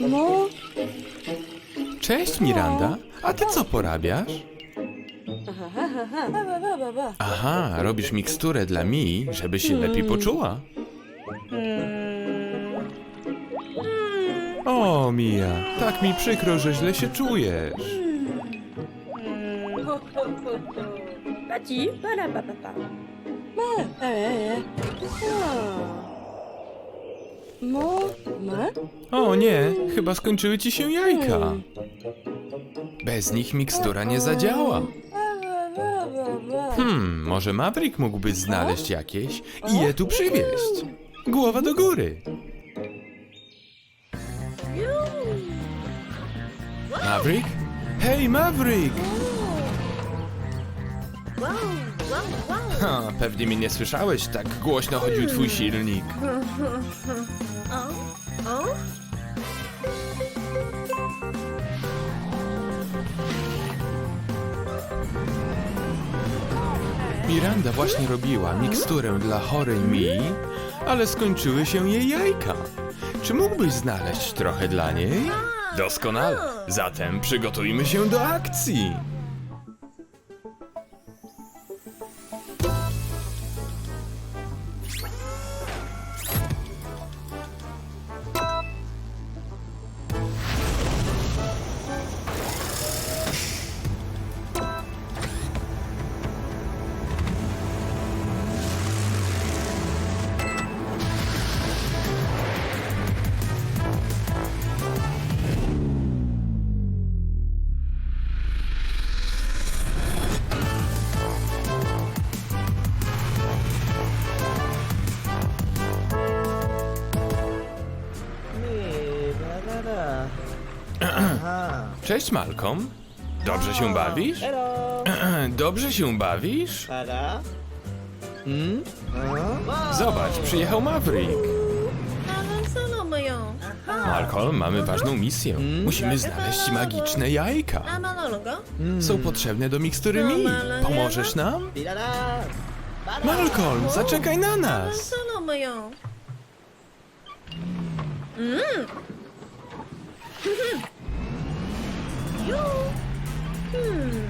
No, Cześć Miranda, a ty co porabiasz? Aha, robisz miksturę dla Mi, żeby się lepiej poczuła. O, Mia, tak mi przykro, że źle się czujesz. Paci, para pa pa pa. ma, e? O nie, chyba skończyły ci się jajka. Bez nich mikstura nie zadziała. Hmm, może Maverick mógłby znaleźć jakieś i je tu przywieźć. Głowa do góry. Maverick? Hej, Maverick! Ha, pewnie mnie nie słyszałeś, tak głośno chodził twój silnik. Miranda właśnie robiła miksturę dla chorej Mi, ale skończyły się jej jajka. Czy mógłbyś znaleźć trochę dla niej? Doskonale. Zatem przygotujmy się do akcji. Cześć, Malcolm. Dobrze się bawisz? Hello. Dobrze się bawisz? Hmm? Zobacz, przyjechał Maverick. Ale solo moją. Malcolm, mamy ważną misję. Musimy znaleźć magiczne jajka. A malologo? Są potrzebne do mikstury Mi. Pomożesz nam? Malcolm, zaczekaj na Ale nas. solo moją. Mm. Ju. Hmm.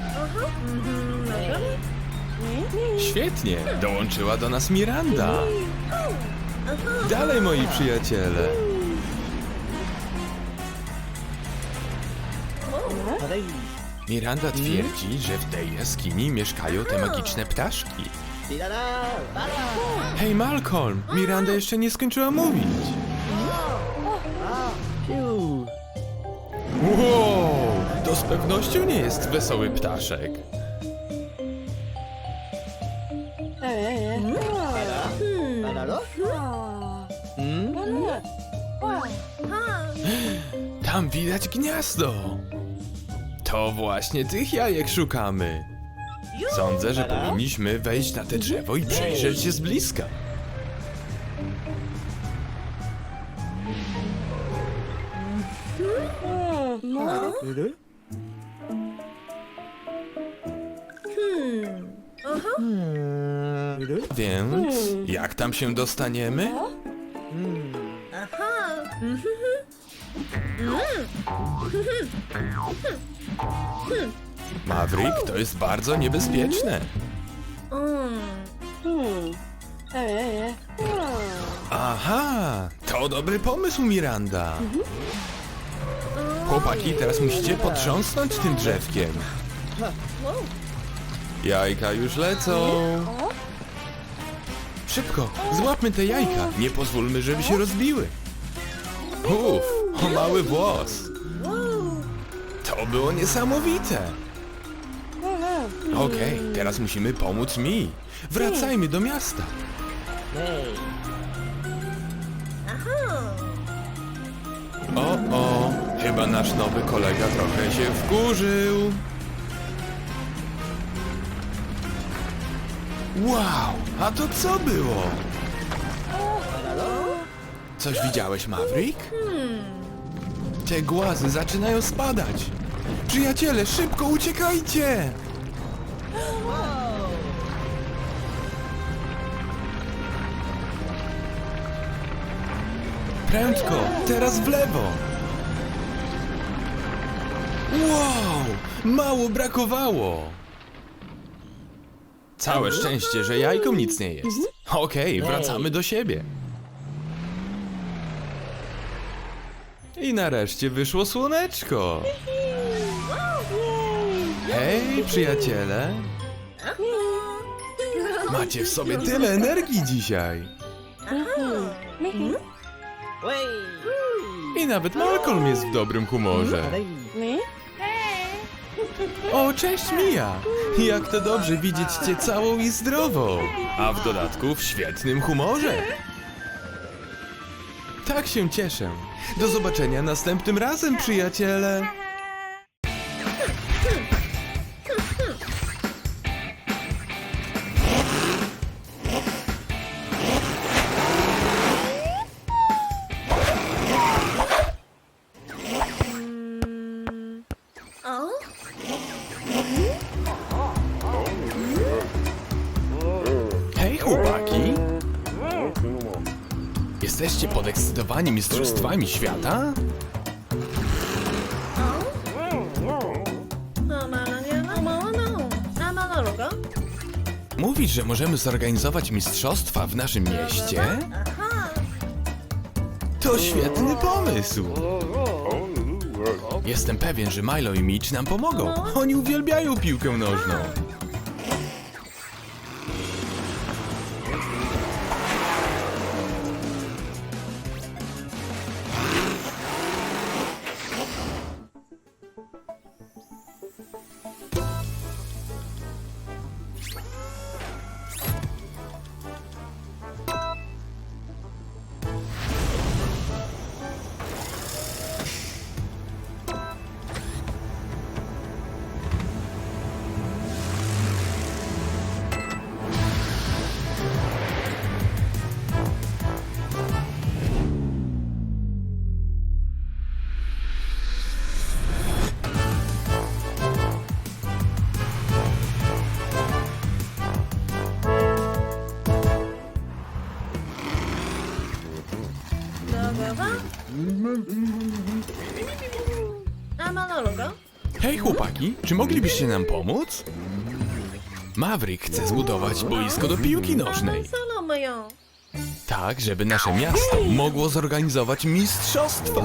Aha. Mhm. Możemy? Świetnie, dołączyła do nas Miranda. Aha. Dalej, moi przyjaciele. Miranda twierdzi, że w tej jaskini mieszkają te magiczne ptaszki. Hej, Malcolm, Miranda jeszcze nie skończyła mówić. Wow, to z pewnością nie jest wesoły ptaszek. Tam widać gniazdo. To właśnie tych jajek szukamy. Sądzę, że powinniśmy wejść na te drzewo i przejrzeć się z bliska. No, Tudu. Hmm. Aha. Hmm. Tudu. Więc jak tam się dostaniemy? Aha. Maverick, to jest bardzo niebezpieczne. Hmm, Aha, to dobry pomysł, Miranda. Chłopaki, teraz musicie potrząsnąć tym drzewkiem. Jajka już lecą. Szybko, złapmy te jajka. Nie pozwólmy, żeby się rozbiły. Uff, o mały włos. To było niesamowite. Okej, teraz musimy pomóc mi. Wracajmy do miasta. O, o, chyba nasz nowy kolega trochę się wkurzył. Wow, a to co było? Coś widziałeś, Maverick? Te głazy zaczynają spadać. Przyjaciele, szybko uciekajcie! Prędko, teraz w lewo. Wow, mało brakowało. Całe szczęście, że jajkom nic nie jest. Okej, wracamy do siebie. I nareszcie wyszło słoneczko. Hej, przyjaciele. Macie w sobie tyle energii dzisiaj. I nawet Malcolm jest w dobrym humorze. O, cześć Mia! Jak to dobrze widzieć cię całą i zdrową. A w dodatku w świetnym humorze. Tak się cieszę. Do zobaczenia następnym razem, przyjaciele. A mala logo? Mówisz, że możemy zorganizować mistrzostwa w naszym mieście? To świetny pomysł! Jestem pewien, że Milo i Mitch nam pomogą. Oni uwielbiają piłkę nożną. A mala logo? Hej chłopaki, czy moglibyście nam pomóc? Maverick chce zbudować boisko do piłki nożnej. Tak, żeby nasze miasto mogło zorganizować mistrzostwa.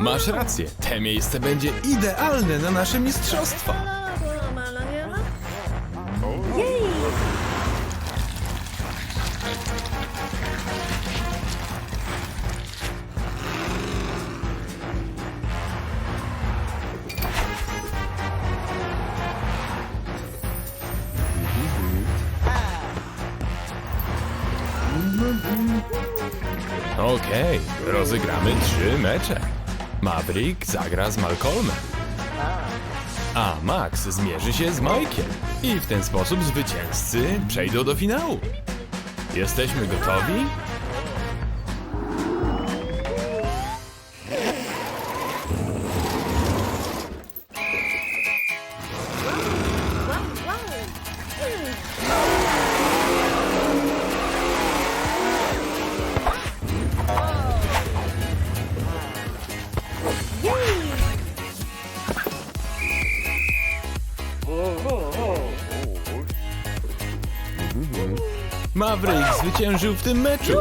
Masz rację, te miejsce będzie idealne na nasze mistrzostwa. Okej, rozegramy trzy mecze. Maverick zagra z Malcolmem, a Max zmierzy się z Mike'iem. I w ten sposób zwycięzcy przejdą do finału. Jesteśmy gotowi? Maverick zwyciężył w tym meczu.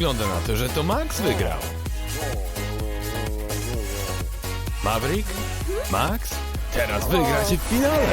Wygląda na to, że to Max wygrał. Maverick? Max? Teraz wygracie w finale.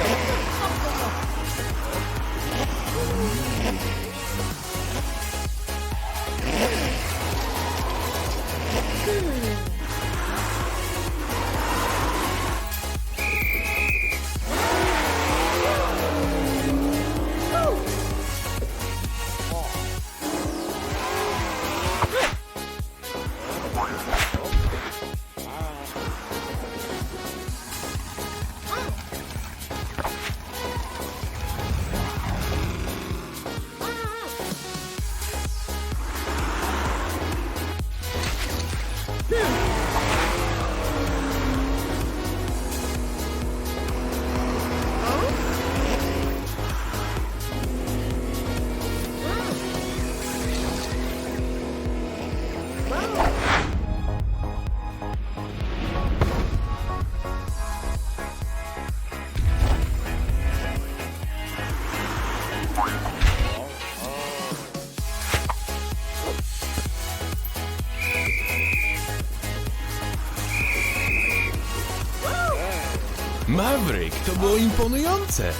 To było imponujące.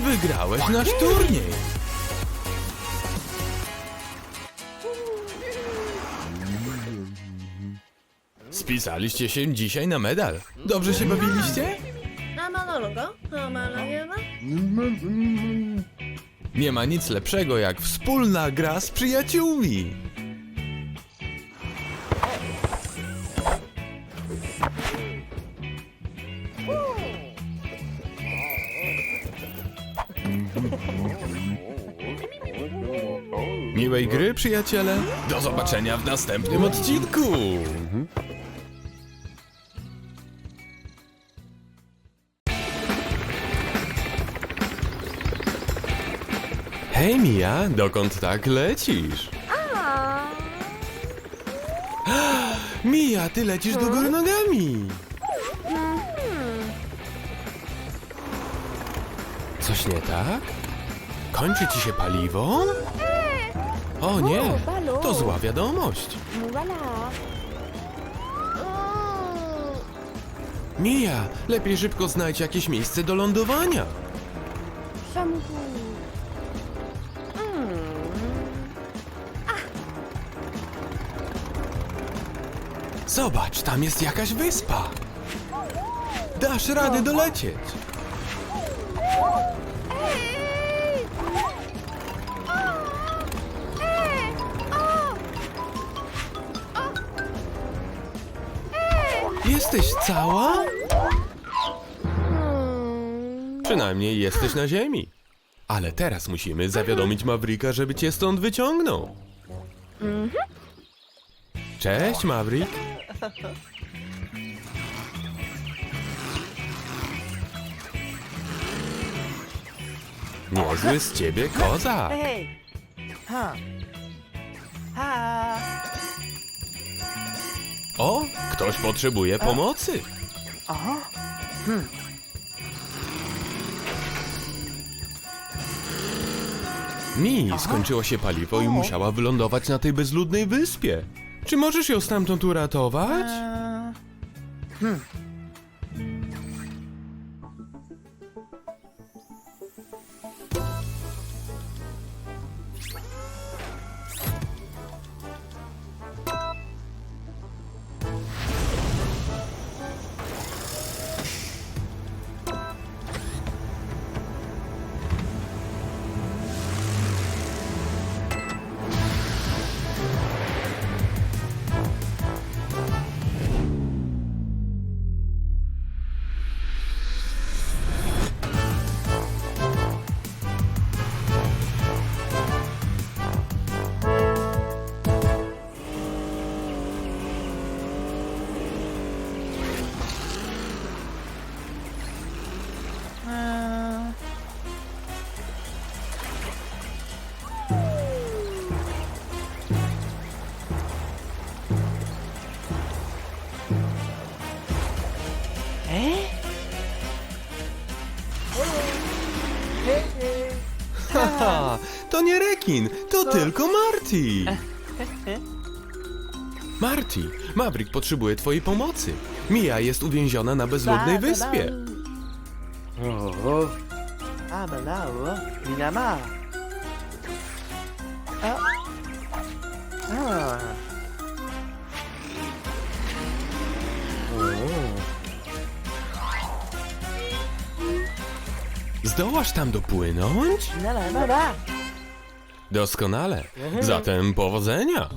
Wygrałeś nasz turniej. Spisaliście się dzisiaj na medal. Dobrze się bawiliście? Nie ma nic lepszego jak wspólna gra z przyjaciółmi. Przyjaciele. Do zobaczenia w następnym odcinku. Hej, Mia, dokąd tak lecisz? Mia, ty lecisz do góry nogami. Coś nie tak? Kończy ci się paliwo? O nie, to zła wiadomość. Mia, lepiej szybko znajdź jakieś miejsce do lądowania. Zobacz, tam jest jakaś wyspa. Dasz radę dolecieć. Jesteś cała? Przynajmniej jesteś na ziemi. Ale teraz musimy zawiadomić Mavrika, żeby cię stąd wyciągnął. Cześć, Maverick. Niezły z ciebie koza. Hey! Ha! Ha! O, ktoś potrzebuje pomocy. Aha! Mi skończyło się paliwo i musiała wylądować na tej bezludnej wyspie. Czy możesz ją stamtąd uratować? Eee, eee, to tylko Marty. Marty, Maverick potrzebuje twojej pomocy. Mia jest uwięziona na bezludnej wyspie. Minama. Zdołasz tam dopłynąć? La la la la. Doskonale. Zatem powodzenia.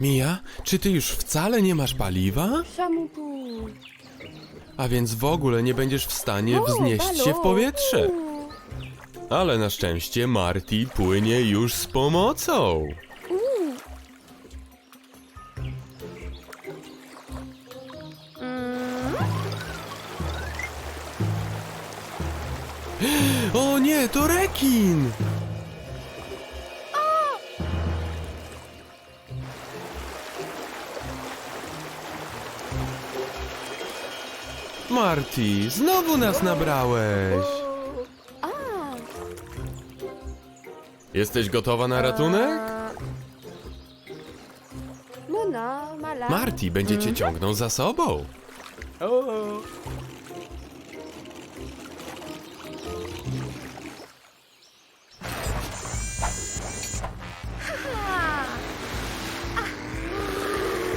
Mia, czy ty już wcale nie masz paliwa? A więc w ogóle nie będziesz w stanie wznieść się w powietrze. Ale na szczęście Marty płynie już z pomocą. O nie, to rekin! Marty, znowu nas nabrałeś! Jesteś gotowa na ratunek? no no. Marty będzie cię ciągnął za sobą.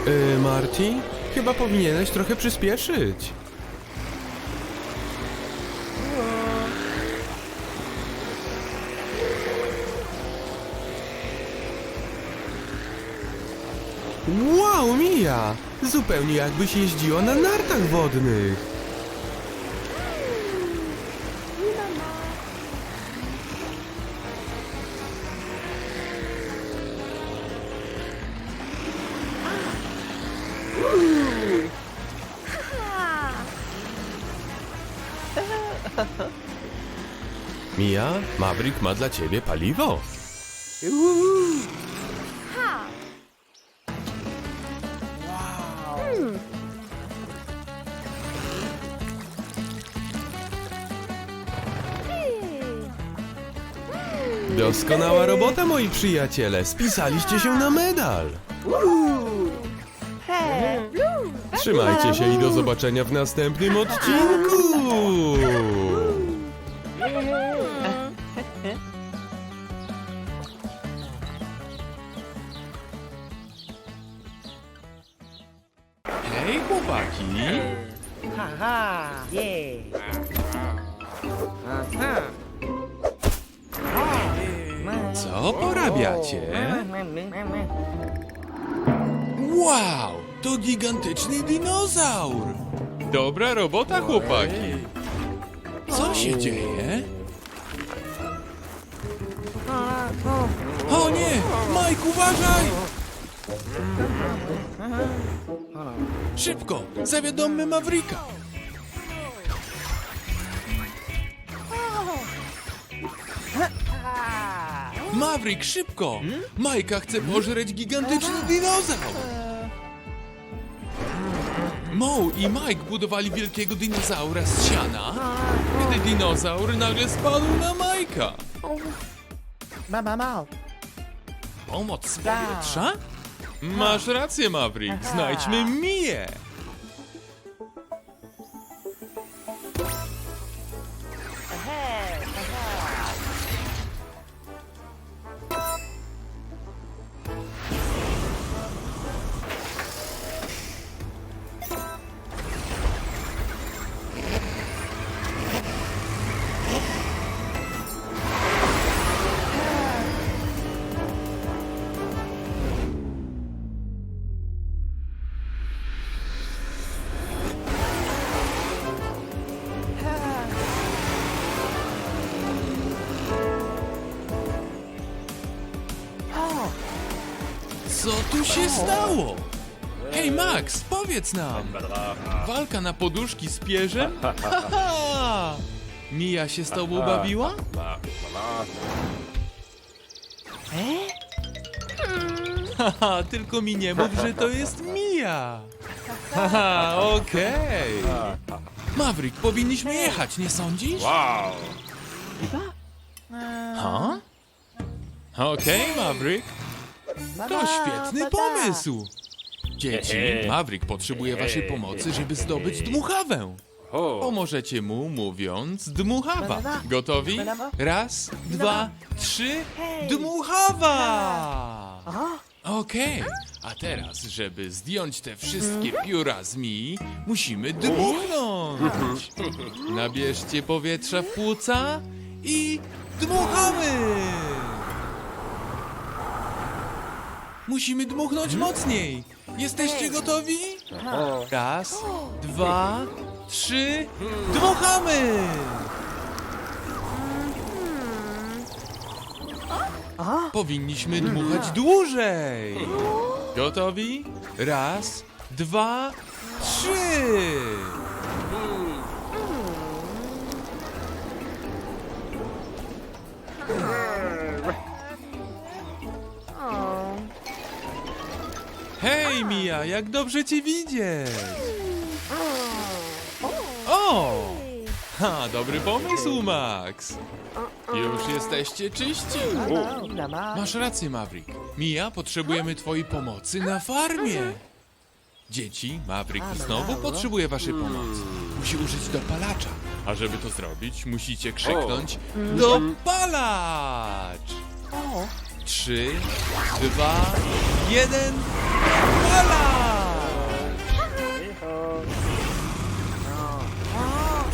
Yy, Marty? Chyba powinieneś trochę przyspieszyć. Wow, Mia! Zupełnie jakbyś jeździła na nartach wodnych. Mia, Maverick ma dla ciebie paliwo. Doskonała robota, moi przyjaciele. Spisaliście się na medal. Trzymajcie się i do zobaczenia w następnym odcinku. Aha. Co porabiacie? Wow, to gigantyczny dinozaur! Dobra robota, chłopaki! Co się dzieje? O nie! Mike, uważaj! Szybko! Zawiadommy Mavrika! Maverick, szybko! Majka chce pożreć gigantyczny dinozaur! Mo i Mike budowali wielkiego dinozaura z siana, gdy dinozaur nagle spadł na Majka. Mama, mama. Pomoc z powietrza? Masz rację, Maverick. Znajdźmy Miję. Tu się stało? Hej Max, powiedz nam! Walka na poduszki z pierzem? Haha! Mija się z tobą bawiła? Haha, tylko mi nie mów, że to jest Mija! Haha, okej! Maverick, powinniśmy jechać, nie sądzisz? Wow! Ha? Okej, Maverick. To świetny pomysł! Dzieci, Maverick potrzebuje waszej pomocy, żeby zdobyć dmuchawę. Pomożecie mu mówiąc dmuchawa. Gotowi? Raz, dwa, trzy. Dmuchawa! Okej, a teraz, żeby zdjąć te wszystkie pióra z mi, musimy dmuchnąć. Nabierzcie powietrza w płuca i dmuchamy! Musimy dmuchnąć mocniej. Jesteście gotowi? Raz, dwa, trzy. Dmuchamy! Powinniśmy dmuchać dłużej. Gotowi? Raz, dwa, trzy. Hej, Mia, jak dobrze cię widzieć! O! Ha, dobry pomysł, Max! Już jesteście czyści! Masz rację, Maverick. Mia, potrzebujemy twojej pomocy na farmie. Dzieci, Maverick znowu potrzebuje waszej pomocy. Musi użyć dopalacza. A żeby to zrobić, musicie krzyknąć Dopalacz! Trzy, dwa, jeden,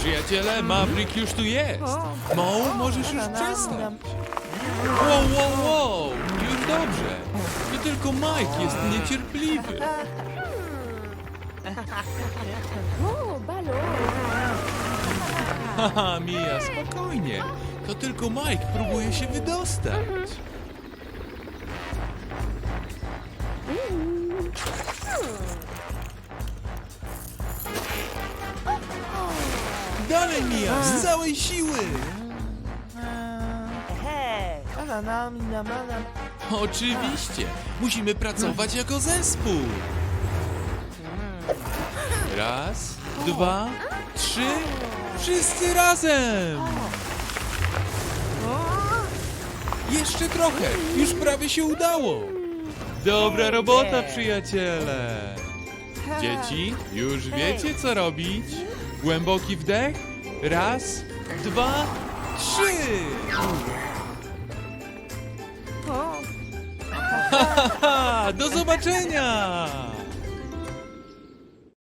Przyjaciele, Maverick już tu jest. Mo, możesz już przestać. Wow, wow, wow, już dobrze. To tylko Mike jest niecierpliwy. O. Haha, Mia, spokojnie. To tylko Mike próbuje się wydostać. Dalej, Mia, z całej siły. Hej! Oczywiście, musimy pracować jako zespół. Raz, dwa, trzy, wszyscy razem. Jeszcze trochę, już prawie się udało. Dobra robota, przyjaciele. Dzieci, już wiecie co robić. Głęboki wdech. Raz, dwa, trzy. Do zobaczenia!